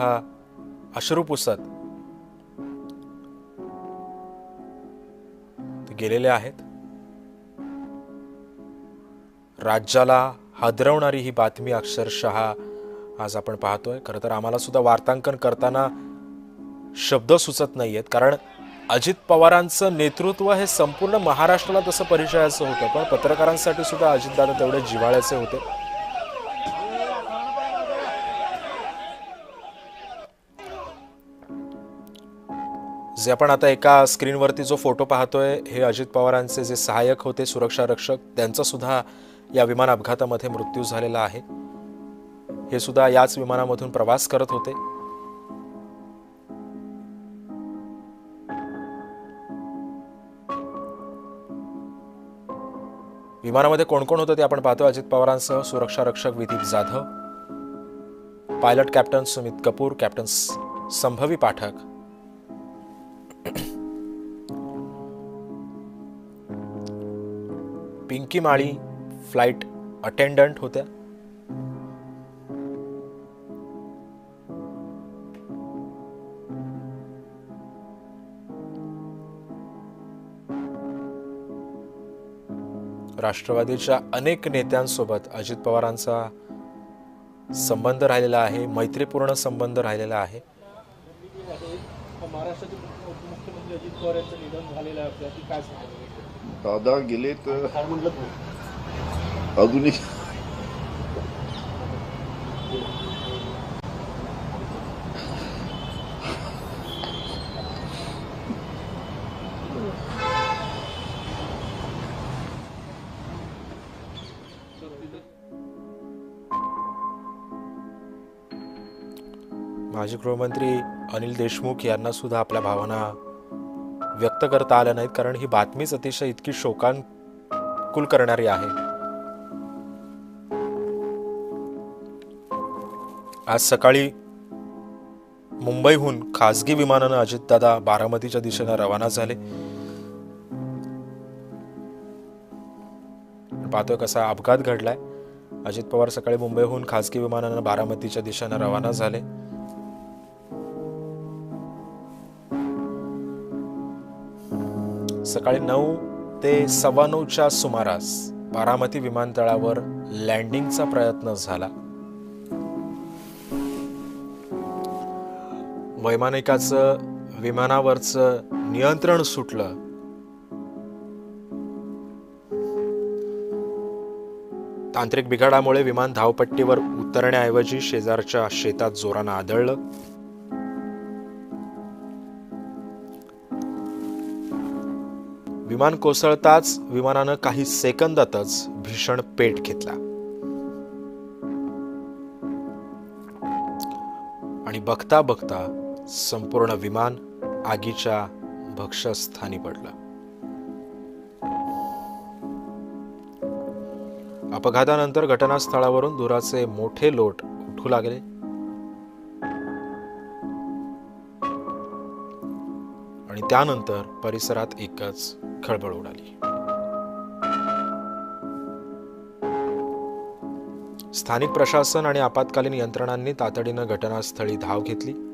सुद्धा अश्रू पुसत. गेलेले आहेत. राज्याला हादरवणारी ही बातमी अक्षरशः आज आपण पाहतोय. खरं तर आम्हाला सुद्धा वार्तांकन करताना शब्द सुचत नाही आहेत कारण अजित पवारांचं नेतृत्व हे संपूर्ण महाराष्ट्राला तसं परिचयाचं होतं. पण पत्रकारांसाठी सुद्धा अजितदादा तेवढे जिव्हाळ्याचे होते. जे आपण आता एका स्क्रीनवरती जो फोटो पाहतोय हे अजित पवारांचे जे सहाय्यक होते सुरक्षा रक्षक त्यांचा सुद्धा या विमान अपघातामध्ये मृत्यू झालेला आहे. हे सुद्धा याच विमानामधून प्रवास करत होते. विमानामध्ये कोण कोण होतं ते आपण पाहतो अजित पवारांसह सुरक्षा रक्षक Vidip Jadhav. Pilot captain Sumit Kapoor captain Sambhavi Pathak. Pinky Mali flight attendant होत्या राष्ट्रवादीच्या अनेक नेत्यांसोबत अजित पवारांचा संबंध राहिलेला आहे मैत्रीपूर्ण संबंध राहिलेला आहे। महाराष्ट्राचे मुख्यमंत्री अजित पवार यांचं निधन झालेलं आहे काय दादा गेले तर अजूनही. माजी गृहमंत्री अनिल देशमुख यांना सुद्धा आपल्या भावना व्यक्त करता आल्या नाहीत कारण ही बातमीच अतिशय इतकी शोकांकुल करणारी आहे. आज सकाळी मुंबईहून खासगी विमानानं अजितदादा बारामतीच्या दिशेनं रवाना झाले. पाहतोय कसा अपघात घडलाय. अजित पवार सकाळी मुंबईहून खासगी विमानानं बारामतीच्या दिशेनं रवाना झाले. सकाळी नऊ ते सव्वा नऊच्या सुमारास बारामती विमानतळावर लँडिंगचा प्रयत्न झाला. वैमानिकाचं विमानावरचं नियंत्रण सुटलं. तांत्रिक बिघाडामुळे विमान धावपट्टीवर उतरण्याऐवजी शेजारच्या शेतात जोरानं आदळलं. विमान कोसळताच विमानानं काही सेकंदातच भीषण पेट घेतला. आणि बघता बघता संपूर्ण विमान आगीच्या भक्षस्थानी पडलं. अपघातानंतर घटनास्थळावरून धुराचे मोठे लोट उठू लागले. आणि त्यानंतर परिसरात एकच खळबळ उडाली. स्थानिक प्रशासन आणि आपत्कालीन यंत्रणांनी तातडीनं घटनास्थळी धाव घेतली.